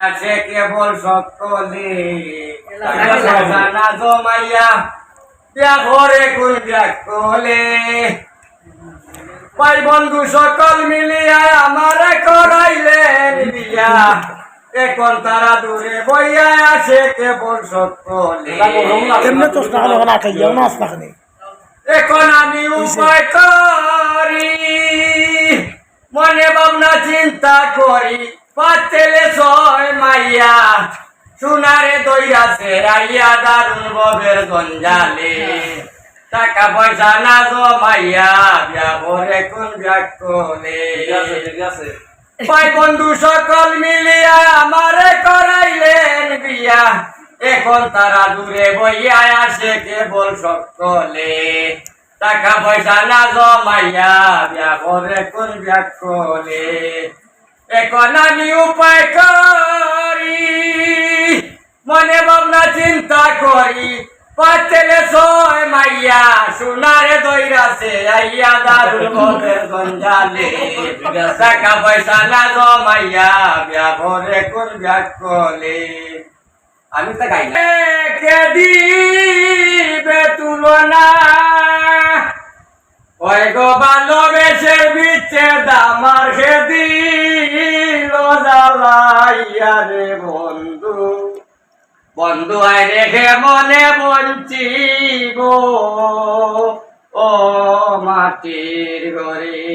আছে কেবল সকলে। না জমাইয়া বিয়া ঘরে কোন কলে। ভাই বন্ধু সকল মিলিয়া আমারে করাইলেন বিয়া। এখন তারা দূরে বইয়া আসে কেবল সকলে। এখন আমি উপায় করি মনে ভাবনা চিন্তা করি। পাতেলে ছয় মাইয়া সোনারে দইরাছে রাইয়া দারুণ ববের গঞ্জালে। টাকা পয়সা না জমাইয়া বিয়া ভরে কোন ব্যাগ কোলে ভাই বন্ধু সকল মিলিয়া আমারে করাইলেন বিয়া। এখন তারা দূরে বইয়া আসে কেবল সকলে। টাকা পয়সা না জমাইয়া বিয়া করে কোন ব্যাগ কোলে এখন আমি উপায় করি। মনে ভাবনা, চিন্তা করি। পাতেলে ছয় মাইয়া, সোনারে দইরাছে আইয়া দারুল মদের গঞ্জালে। টাকা পয়সা না জমাইয়া বিয়া ভরে কোন ব্যাগ কলে। আমি তো গাই কে দিবে তুলনা। ওই গো ভালোবেসের বিচ্ছে দামার দিল জ্বালাইয়া রে বন্ধু। বন্ধু আই রেখে মনে বঞ্চিব ও মাটির ঘরে।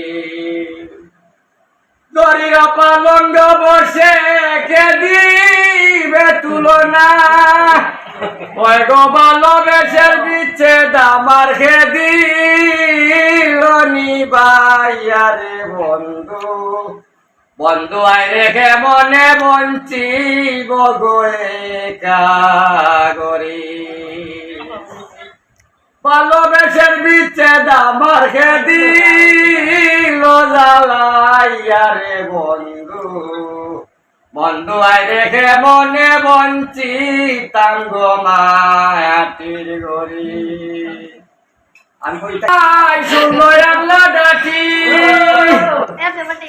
দরির পালঙ্গ বসে কে দিবে তুলনা। ওই গো ভালোবেসের বিচ্ছে দামার খে দিল নিবাইয়া রে বন্ধু বন্ধু আই রেখে মনে বঞ্চিব গোয়ে কাগরি ভালোবেসের বিচ্ছে দামার খে দিল বন্ধু। বন্ধু আই রেখে মনে বঞ্চি তাঙ্গ মায়াটির গরি আমি কই শুনো আল্লাহ ডাকি।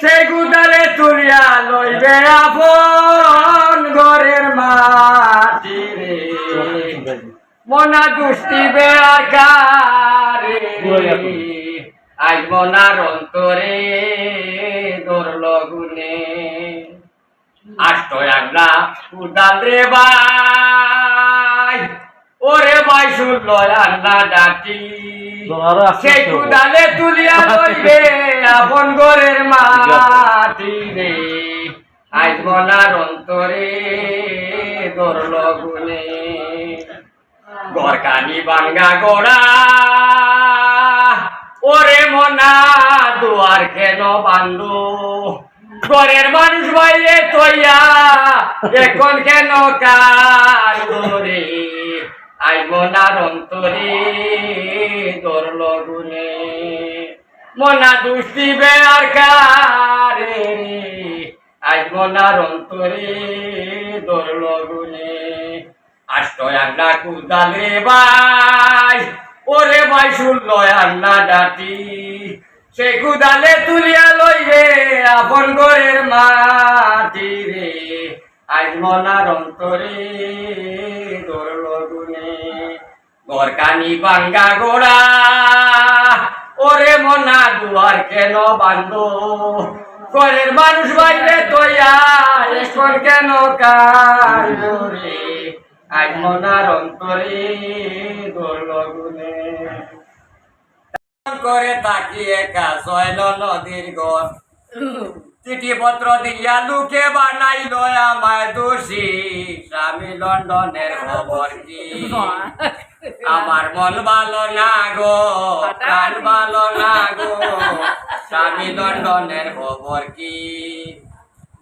সেই গুদালে তুলিয়া লইবে আপন ঘরের মাটি মনা দুষ্টি বেয়ার কারে আজ মনার অন্তরে দোর লগুনে। আষ্ট আল্লাহ উদাল রে ভাই। ওরে ভাই শুনল আল্লাহ ডাকি। সেই কুদালে তুলিয়া লইবে আপন ঘরের মাটি রে। আজ মনার অন্তরে গরকানি বাঙ্গা গোড়া। ওরে মনা দুয়ার কেন বান্ধু? ঘরের মানুষ বাইরে তৈয়া এখন কেন কার আই মনার অন্তরে দোর লগুনে। মনা দুষ্টি বেয়ার কারে আজ মনার অন্তরে দোর লগুনে। আষ্ট আন্না কুদালে ভাই ওরে ভাই শুনল আন্না ডাটি। সে কুদালে তুলিয়া লইবে আপন ঘরের মাটি রে। আজ মনার অন্তরে দৌড়ল গুনে গরকানি বাঙ্গা গোড়া, ওরে মনা দুয়ার কেন বান্ধ? ঘরের মানুষ বাইরে তৈয়া এখন কেন কার আজ মনার অন্তরে দৌড়ল গুনে করে তাকিয়ে কাজল নদীর গর চিঠি পত্র দিয়া লুকে বানাইল আমায় দোষী। স্বামী লন্ডনের খবর কি? আমার মন ভালো না গো প্রাণ ভালো না গো। স্বামী লন্ডনের খবর কি?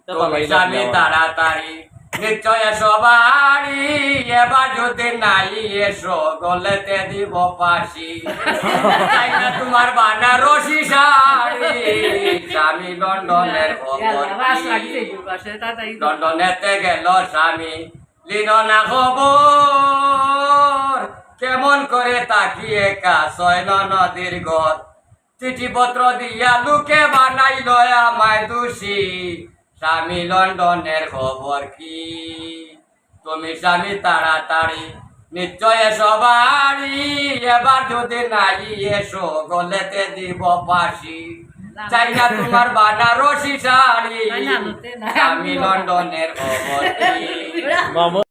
তুমি স্বামী তাড়াতাড়ি নিশ্চয় বাড়ি এবার যদি নাই এসো গলেতে দিব পাশি তাই না তোমার বানারসি শাড়ি? স্বামী লন্ডনের কি? লন্ডনেতে গেল স্বামী। লিন না খবর কেমন করে তাকিয়ে কাছয় নদীর ঘর। চিঠিপত্র দিয়া লোকে বানাইল আমায় দোষী। স্বামী লন্ডনের খবর কি? তুমি স্বামী তাড়াতাড়ি নিশ্চয় সবারই এবার যদি নাই এসো গলেতে দিব পাশি চাই না তোমার বানারসি শাড়ি। স্বামী লন্ডনের খবর কি? মামা।